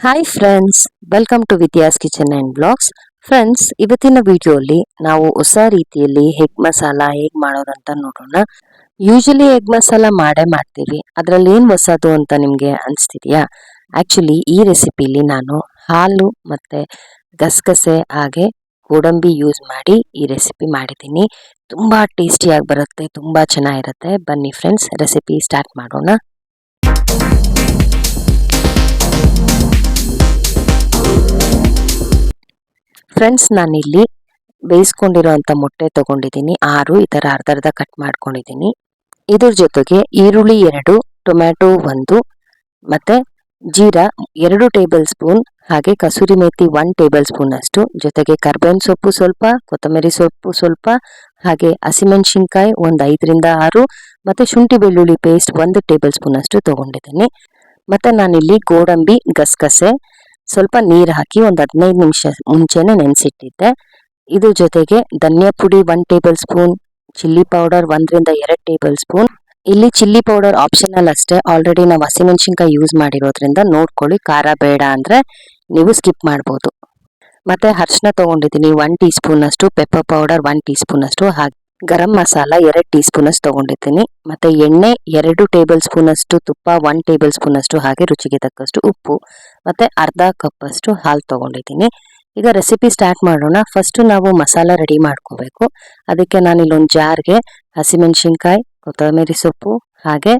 Hi friends welcome to Vidya's kitchen and vlogs friends ಇವತ್ತಿನ ವಿಡಿಯೋಲಿ ನಾವು ಹೊಸ ರೀತಿಯಲ್ಲಿ ಹೆಗ್ ಮಸಾಲ ಹೇಗೆ ಮಾಡೋದಂತ ನೋಡೋಣ. ಯೂಶಲಿ ಎಗ್ ಮಸಾಲ ಮಾಡೇ ಮಾಡ್ತೀವಿ. ಅದರಲ್ಲಿ ಏನು ಹೊಸದು ಅಂತ ನಿಮಗೆ ಅನಿಸ್ತಿದೆಯಾ? ಆ್ಯಕ್ಚುಲಿ ಈ ರೆಸಿಪಿಲಿ ನಾನು ಹಾಲು ಮತ್ತು ಗಸಗಸೆ ಹಾಗೆ ಗೋಡಂಬಿ ಯೂಸ್ ಮಾಡಿ ಈ ರೆಸಿಪಿ ಮಾಡಿದ್ದೀನಿ. ತುಂಬ ಟೇಸ್ಟಿಯಾಗಿ ಬರುತ್ತೆ, ತುಂಬ ಚೆನ್ನಾಗಿರುತ್ತೆ. ಬನ್ನಿ ಫ್ರೆಂಡ್ಸ್ ರೆಸಿಪಿ ಸ್ಟಾರ್ಟ್ ಮಾಡೋಣ. ಫ್ರೆಂಡ್ಸ್ ನಾನಿಲ್ಲಿ ಬೇಯಿಸ್ಕೊಂಡಿರೋಂಥ ಮೊಟ್ಟೆ ತೊಗೊಂಡಿದ್ದೀನಿ. ಆರು, ಈ ಥರ ಅರ್ಧ ಅರ್ಧ ಕಟ್ ಮಾಡ್ಕೊಂಡಿದ್ದೀನಿ. ಇದ್ರ ಜೊತೆಗೆ ಈರುಳ್ಳಿ ಎರಡು, ಟೊಮ್ಯಾಟೊ ಒಂದು, ಮತ್ತು ಜೀರಾ ಎರಡು ಟೇಬಲ್ ಸ್ಪೂನ್ ಹಾಗೆ kasuri methi one tablespoon ಅಷ್ಟು. ಜೊತೆಗೆ ಕರ್ಬೇವಿನ ಸೊಪ್ಪು ಸ್ವಲ್ಪ, ಕೊತ್ತಂಬರಿ ಸೊಪ್ಪು ಸ್ವಲ್ಪ, ಹಾಗೆ ಹಸಿಮೆಣಸಿನ್ಕಾಯಿ ಒಂದು ಐದರಿಂದ ಆರು, ಮತ್ತು ಶುಂಠಿ ಬೆಳ್ಳುಳ್ಳಿ ಪೇಸ್ಟ್ ಒಂದು ಟೇಬಲ್ ಸ್ಪೂನ್ ಅಷ್ಟು ತೊಗೊಂಡಿದ್ದೀನಿ. ಮತ್ತು ನಾನಿಲ್ಲಿ ಗೋಡಂಬಿ ಗಸಗಸೆ ಸ್ವಲ್ಪ ನೀರು ಹಾಕಿ ಒಂದು ಹದಿನೈದು ನಿಮಿಷ ಮುಂಚೆನೆ ನೆನೆಸಿಟ್ಟಿದ್ದೆ. ಇದ್ರ ಜೊತೆಗೆ ಧನಿಯಾ ಪುಡಿ one tablespoon, chilli powder ಒಂದರಿಂದ ಎರಡು ಟೇಬಲ್ ಸ್ಪೂನ್. ಇಲ್ಲಿ ಚಿಲ್ಲಿ ಪೌಡರ್ ಆಪ್ಷನಲ್ ಅಷ್ಟೇ. ಆಲ್ರೆಡಿ ನಾವು ಹಸಿಮೆಣಸಿನ್ಕಾಯಿ ಯೂಸ್ ಮಾಡಿರೋದ್ರಿಂದ ನೋಡ್ಕೊಳ್ಳಿ. ಖಾರ ಬೇಡ ಅಂದರೆ ನೀವು ಸ್ಕಿಪ್ ಮಾಡ್ಬೋದು. ಮತ್ತೆ ಅರ್ಶಿನ ತಗೊಂಡಿದ್ದೀನಿ. ಒನ್ ಟೀ ಸ್ಪೂನ್ ಅಷ್ಟು pepper powder one teaspoon ಅಷ್ಟು ಹಾಗೆ ಗರಂ ಮಸಾಲ ಎರಡು ಟೀ ಸ್ಪೂನ್ ಅಷ್ಟು ತಗೊಂಡಿದ್ದೀನಿ ಮತ್ತೆ ಎಣ್ಣೆ ಎರಡು ಟೇಬಲ್ ಸ್ಪೂನ್ ಅಷ್ಟು ತುಪ್ಪ ಒನ್ ಟೇಬಲ್ ಸ್ಪೂನ್ ಅಷ್ಟು ಹಾಗೆ ರುಚಿಗೆ ತಕ್ಕಷ್ಟು ಉಪ್ಪು, ಮತ್ತು ಅರ್ಧ ಕಪ್ ಅಷ್ಟು ಹಾಲು ತೊಗೊಂಡಿದ್ದೀನಿ. ಈಗ ರೆಸಿಪಿ ಸ್ಟಾರ್ಟ್ ಮಾಡೋಣ. ಫಸ್ಟು ನಾವು ಮಸಾಲ ರೆಡಿ ಮಾಡ್ಕೋಬೇಕು. ಅದಕ್ಕೆ ನಾನು ಇಲ್ಲೊಂದು ಜಾರ್ಗೆ ಹಸಿಮೆಣಸಿನ್ಕಾಯಿ, ಕೊತ್ತಂಬರಿ ಸೊಪ್ಪು, ಹಾಗೆ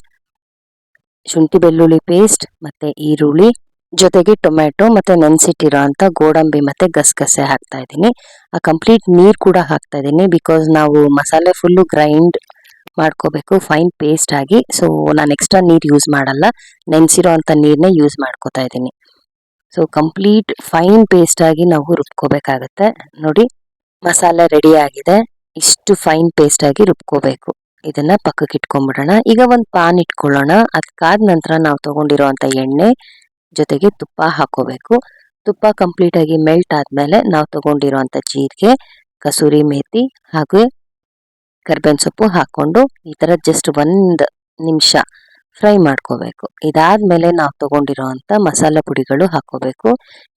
ಶುಂಠಿ ಬೆಳ್ಳುಳ್ಳಿ ಪೇಸ್ಟ್, ಮತ್ತು ಈರುಳ್ಳಿ ಜೊತೆಗೆ ಟೊಮೆಟೊ ಮತ್ತೆ ನೆನೆಸಿಟ್ಟಿರೋ ಅಂತ ಗೋಡಂಬಿ ಮತ್ತೆ ಗಸಗಸೆ ಹಾಕ್ತಾ ಇದ್ದೀನಿ. ಆ ಕಂಪ್ಲೀಟ್ ನೀರು ಕೂಡ ಹಾಕ್ತಾ ಇದ್ದೀನಿ ಬಿಕಾಸ್ ನಾವು ಮಸಾಲೆ ಫುಲ್ಲು ಗ್ರೈಂಡ್ ಮಾಡ್ಕೋಬೇಕು ಫೈನ್ ಪೇಸ್ಟ್ ಆಗಿ. ಸೊ ನಾನು ಎಕ್ಸ್ಟ್ರಾ ನೀರು ಯೂಸ್ ಮಾಡಲ್ಲ. ನೆನೆಸಿರೋ ಅಂಥ ನೀರನ್ನೇ ಯೂಸ್ ಮಾಡ್ಕೋತಾ ಇದ್ದೀನಿ. ಸೊ ಕಂಪ್ಲೀಟ್ ಫೈನ್ ಪೇಸ್ಟ್ ಆಗಿ ನಾವು ರುಬ್ಕೋಬೇಕಾಗತ್ತೆ. ನೋಡಿ, ಮಸಾಲೆ ರೆಡಿ ಆಗಿದೆ. ಇಷ್ಟು ಫೈನ್ ಪೇಸ್ಟ್ ಆಗಿ ರುಬ್ಕೋಬೇಕು. ಇದನ್ನ ಪಕ್ಕಕ್ಕೆ ಇಟ್ಕೊಂಡ್ಬಿಡೋಣ. ಈಗ ಒಂದು ಪಾನ್ ಇಟ್ಕೊಳ್ಳೋಣ. ಅದಕ್ಕಾದ ನಂತರ ನಾವು ತಗೊಂಡಿರೋ ಅಂಥ ಎಣ್ಣೆ ಜೊತೆಗೆ ತುಪ್ಪ ಹಾಕೋಬೇಕು. ತುಪ್ಪ ಕಂಪ್ಲೀಟ್ ಆಗಿ ಮೆಲ್ಟ್ ಆದಮೇಲೆ ನಾವು ತಗೊಂಡಿರೋ ಅಂಥ ಜೀರಿಗೆ, ಕಸೂರಿ ಮೇಥಿ ಹಾಗೆ ಕರ್ಬೇವಿನ ಸೊಪ್ಪು ಹಾಕ್ಕೊಂಡು ಈ ಥರ ಜಸ್ಟ್ ಒಂದು ನಿಮಿಷ ಫ್ರೈ ಮಾಡ್ಕೋಬೇಕು. ಇದಾದ್ಮೇಲೆ ನಾವು ತಗೊಂಡಿರೋ ಅಂಥ ಮಸಾಲೆ ಪುಡಿಗಳು ಹಾಕೋಬೇಕು.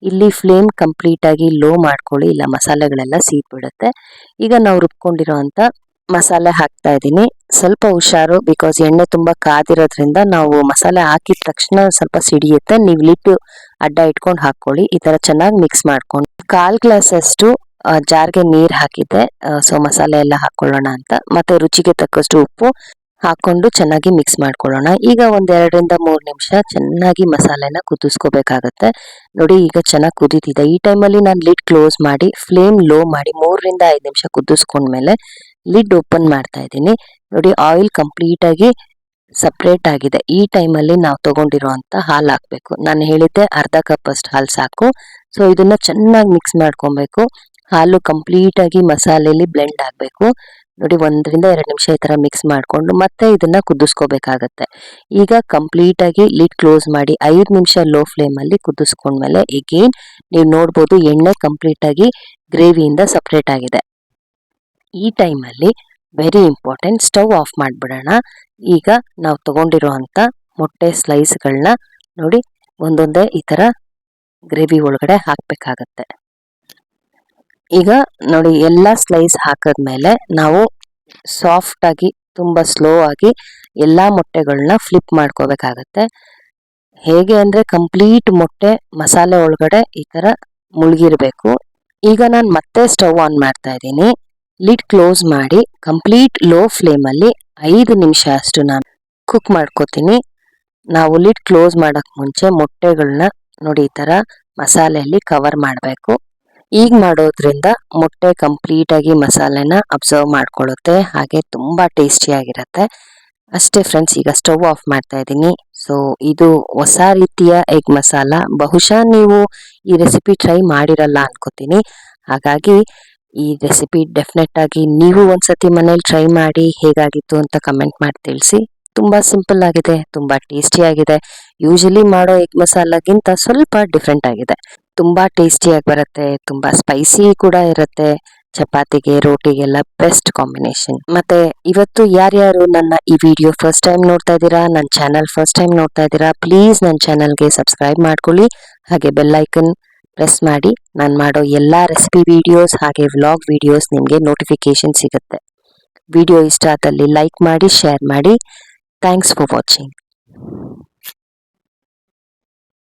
ಇಲ್ಲಿ ಫ್ಲೇಮ್ ಕಂಪ್ಲೀಟ್ ಆಗಿ ಲೋ ಮಾಡ್ಕೊಳ್ಳಿ, ಇಲ್ಲ ಮಸಾಲೆಗಳೆಲ್ಲ ಸೀದ್ಬಿಡುತ್ತೆ ಈಗ ನಾವು ರುಬ್ಕೊಂಡಿರೋ ಅಂಥ ಮಸಾಲೆ ಹಾಕ್ತಾ ಇದ್ದೀನಿ. ಸ್ವಲ್ಪ ಹುಷಾರು ಬಿಕಾಸ್ ಎಣ್ಣೆ ತುಂಬ ಕಾದಿರೋದ್ರಿಂದ ನಾವು ಮಸಾಲೆ ಹಾಕಿದ ತಕ್ಷಣ ಸ್ವಲ್ಪ ಸಿಡಿಯುತ್ತೆ. ನೀವು ಲಿಟ್ಟು ಅಡ್ಡ ಇಟ್ಕೊಂಡು ಹಾಕ್ಕೊಳ್ಳಿ. ಈ ಥರ ಚೆನ್ನಾಗಿ ಮಿಕ್ಸ್ ಮಾಡ್ಕೊಂಡು. ಕಾಲ್ ಗ್ಲಾಸ್ ಅಷ್ಟು ಜಾರ್ಗೆ ನೀರು ಹಾಕಿದ್ದೆ. ಸೊ ಮಸಾಲೆ ಎಲ್ಲ ಹಾಕೊಳ್ಳೋಣ ಅಂತ. ಮತ್ತೆ ರುಚಿಗೆ ತಕ್ಕಷ್ಟು ಉಪ್ಪು ಹಾಕೊಂಡು ಚೆನ್ನಾಗಿ ಮಿಕ್ಸ್ ಮಾಡ್ಕೊಳ್ಳೋಣ. ಈಗ ಒಂದೆರಡರಿಂದ ಮೂರು ನಿಮಿಷ ಚೆನ್ನಾಗಿ ಮಸಾಲೆನ ಕುದಿಸ್ಕೋಬೇಕಾಗತ್ತೆ. ನೋಡಿ, ಈಗ ಚೆನ್ನಾಗಿ ಕುದೀತಿದೆ. ಈ ಟೈಮಲ್ಲಿ ನಾನು ಲಿಡ್ ಕ್ಲೋಸ್ ಮಾಡಿ, ಫ್ಲೇಮ್ ಲೋ ಮಾಡಿ ಮೂರರಿಂದ ಐದು ನಿಮಿಷ ಕುದಿಸ್ಕೊಂಡ್ಮೇಲೆ ಲಿಡ್ ಓಪನ್ ಮಾಡ್ತಾ ಇದ್ದೀನಿ. ನೋಡಿ ಆಯಿಲ್ ಕಂಪ್ಲೀಟ್ ಆಗಿ ಸಪ್ರೇಟ್ ಆಗಿದೆ. ಈ ಟೈಮಲ್ಲಿ ನಾವು ತಗೊಂಡಿರೋ ಅಂತ ಹಾಲು ಹಾಕ್ಬೇಕು. ನಾನು ಹೇಳಿದ್ದೆ ಅರ್ಧ ಕಪ್ ಅಷ್ಟು ಹಾಲು ಸಾಕು. ಸೊ ಇದನ್ನ ಚೆನ್ನಾಗಿ ಮಿಕ್ಸ್ ಮಾಡ್ಕೊಬೇಕು. ಹಾಲು ಕಂಪ್ಲೀಟ್ ಆಗಿ ಮಸಾಲೆಯಲ್ಲಿ ಬ್ಲೆಂಡ್ ಆಗಬೇಕು. ನೋಡಿ, ಒಂದರಿಂದ ಎರಡು ನಿಮಿಷ ಈ ಥರ ಮಿಕ್ಸ್ ಮಾಡಿಕೊಂಡು ಮತ್ತೆ ಇದನ್ನ ಕುದಿಸ್ಕೋಬೇಕಾಗತ್ತೆ. ಈಗ ಕಂಪ್ಲೀಟ್ ಆಗಿ ಲಿಡ್ ಕ್ಲೋಸ್ ಮಾಡಿ ಐದು ನಿಮಿಷ ಲೋ ಫ್ಲೇಮಲ್ಲಿ ಕುದಿಸ್ಕೊಂಡ್ಮೇಲೆ ಎಗೇನ್ ನೀವು ನೋಡ್ಬೋದು ಎಣ್ಣೆ ಕಂಪ್ಲೀಟ್ ಆಗಿ ಗ್ರೇವಿಯಿಂದ ಸಪ್ರೇಟ್ ಆಗಿದೆ. ಈ ಟೈಮಲ್ಲಿ ವೆರಿ ಇಂಪಾರ್ಟೆಂಟ್ ಸ್ಟವ್ ಆಫ್ ಮಾಡಿಬಿಡೋಣ. ಈಗ ನಾವು ತಗೊಂಡಿರುವಂಥ ಮೊಟ್ಟೆ ಸ್ಲೈಸ್ಗಳನ್ನ ನೋಡಿ ಒಂದೊಂದೇ ಈ ಥರ ಗ್ರೇವಿ ಒಳಗಡೆ ಹಾಕಬೇಕಾಗತ್ತೆ. ಈಗ ನೋಡಿ ಎಲ್ಲ ಸ್ಲೈಸ್ ಹಾಕಿದ್ಮೇಲೆ ನಾವು ಸಾಫ್ಟ್ ಆಗಿ ತುಂಬ ಸ್ಲೋ ಆಗಿ ಎಲ್ಲ ಮೊಟ್ಟೆಗಳನ್ನ ಫ್ಲಿಪ್ ಮಾಡ್ಕೋಬೇಕಾಗತ್ತೆ. ಹೇಗೆ ಅಂದರೆ ಕಂಪ್ಲೀಟ್ ಮೊಟ್ಟೆ ಮಸಾಲೆ ಒಳಗಡೆ ಈ ಥರ ಮುಳುಗಿರ್ಬೇಕು. ಈಗ ನಾನು ಮತ್ತೆ ಸ್ಟವ್ ಆನ್ ಮಾಡ್ತಾ ಇದ್ದೀನಿ. ಲಿಡ್ ಕ್ಲೋಸ್ ಮಾಡಿ ಕಂಪ್ಲೀಟ್ ಲೋ ಫ್ಲೇಮಲ್ಲಿ ಐದು ನಿಮಿಷ ಅಷ್ಟು ನಾನು ಕುಕ್ ಮಾಡ್ಕೋತೀನಿ. ನಾವು ಲಿಡ್ ಕ್ಲೋಸ್ ಮಾಡೋಕ್ಕೆ ಮುಂಚೆ ಮೊಟ್ಟೆಗಳನ್ನ ನೋಡಿ ಈ ಥರ ಮಸಾಲೆಯಲ್ಲಿ ಕವರ್ ಮಾಡಬೇಕು. ಈಗ ಮಾಡೋದ್ರಿಂದ ಮೊಟ್ಟೆ ಕಂಪ್ಲೀಟ್ ಆಗಿ ಮಸಾಲೆನ ಅಬ್ಸರ್ವ್ ಮಾಡ್ಕೊಳ್ಳುತ್ತೆ, ಹಾಗೆ ತುಂಬ ಟೇಸ್ಟಿಯಾಗಿರುತ್ತೆ. ಅಷ್ಟೇ ಫ್ರೆಂಡ್ಸ್, ಈಗ ಸ್ಟವ್ ಆಫ್ ಮಾಡ್ತಾ ಇದ್ದೀನಿ. ಸೊ, ಇದು ಹೊಸ ರೀತಿಯ ಎಗ್ ಮಸಾಲ. ಬಹುಶಃ ನೀವು ಈ ರೆಸಿಪಿ ಟ್ರೈ ಮಾಡಿರಲ್ಲ ಅನ್ಕೋತೀನಿ. ಹಾಗಾಗಿ ಈ ರೆಸಿಪಿ ಡೆಫಿನೆಟ್ ಆಗಿ ನೀವು ಒಂದ್ಸತಿ ಮನೇಲಿ ಟ್ರೈ ಮಾಡಿ ಹೇಗಾಗಿತ್ತು ಅಂತ ಕಮೆಂಟ್ ಮಾಡಿ ತಿಳಿಸಿ. ತುಂಬಾ ಸಿಂಪಲ್ ಆಗಿದೆ, ತುಂಬಾ ಟೇಸ್ಟಿ ಆಗಿದೆ. ಯೂಶಲಿ ಮಾಡೋ ಎಗ್ ಮಸಾಲಾಗಿಂತ ಸ್ವಲ್ಪ ಡಿಫ್ರೆಂಟ್ ಆಗಿದೆ. ತುಂಬಾ ಟೇಸ್ಟಿಯಾಗಿ ಬರುತ್ತೆ, ತುಂಬಾ ಸ್ಪೈಸಿ ಕೂಡ ಇರುತ್ತೆ. ಚಪಾತಿಗೆ, ರೋಟಿಗೆಲ್ಲ ಬೆಸ್ಟ್ ಕಾಂಬಿನೇಷನ್ ಮತ್ತೆ ಇವತ್ತು ಯಾರ್ಯಾರು ನನ್ನ ಈ ವಿಡಿಯೋ ಫಸ್ಟ್ ಟೈಮ್ ನೋಡ್ತಾ ಇದ್ದೀರಾ, ನನ್ನ ಚಾನಲ್ ಫಸ್ಟ್ ಟೈಮ್ ನೋಡ್ತಾ ಇದ್ದೀರಾ ಪ್ಲೀಸ್ ನನ್ನ ಚಾನಲ್ಗೆ ಸಬ್ಸ್ಕ್ರೈಬ್ ಮಾಡ್ಕೊಳ್ಳಿ. ಹಾಗೆ ಬೆಲ್ ಐಕನ್ ಪ್ರೆಸ್ ಮಾಡಿ. ನಾನು ಮಾಡೋ ಎಲ್ಲ ರೆಸಿಪಿ ವಿಡಿಯೋಸ್ ಹಾಗೆ ವ್ಲಾಗ್ ವಿಡಿಯೋಸ್ ನಿಮಗೆ ನೋಟಿಫಿಕೇಶನ್ ಸಿಗುತ್ತೆ. ವಿಡಿಯೋ ಇಷ್ಟ ಆದಲ್ಲಿ ಲೈಕ್ ಮಾಡಿ ಶೇರ್ ಮಾಡಿ. Thanks for watching